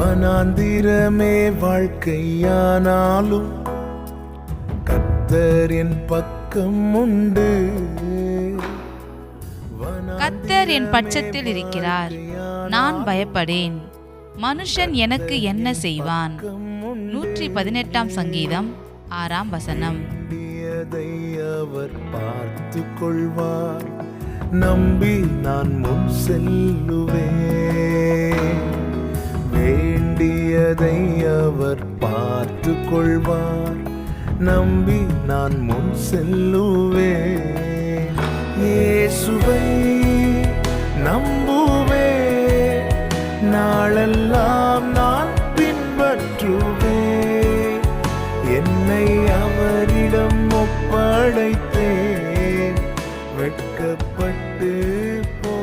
வனாந்திரமே வாழ்க்கையானாலும் கத்தர் என் பக்கம் உண்டு. கத்தர் என் பட்சத்தில் இருக்கிறார். நான் பயப்படேன். மனுஷன் எனக்கு என்ன செய்வான்? நூற்றி பதினெட்டாம் சங்கீதம் ஆறாம் வசனம். அவர் பார்த்து கொள்வார் நம்பி நான் முன் வேண்டியதை அவர் பார்த்து கொள்வார். நம்பி நான் முன் செல்லுவே இயேசுவை நம்புவே நாளெல்லாம் நான் பின்பற்றுவே என்னை அவரிடம் ஒப்படைத்தேன். வெட்கப்பட்டு போ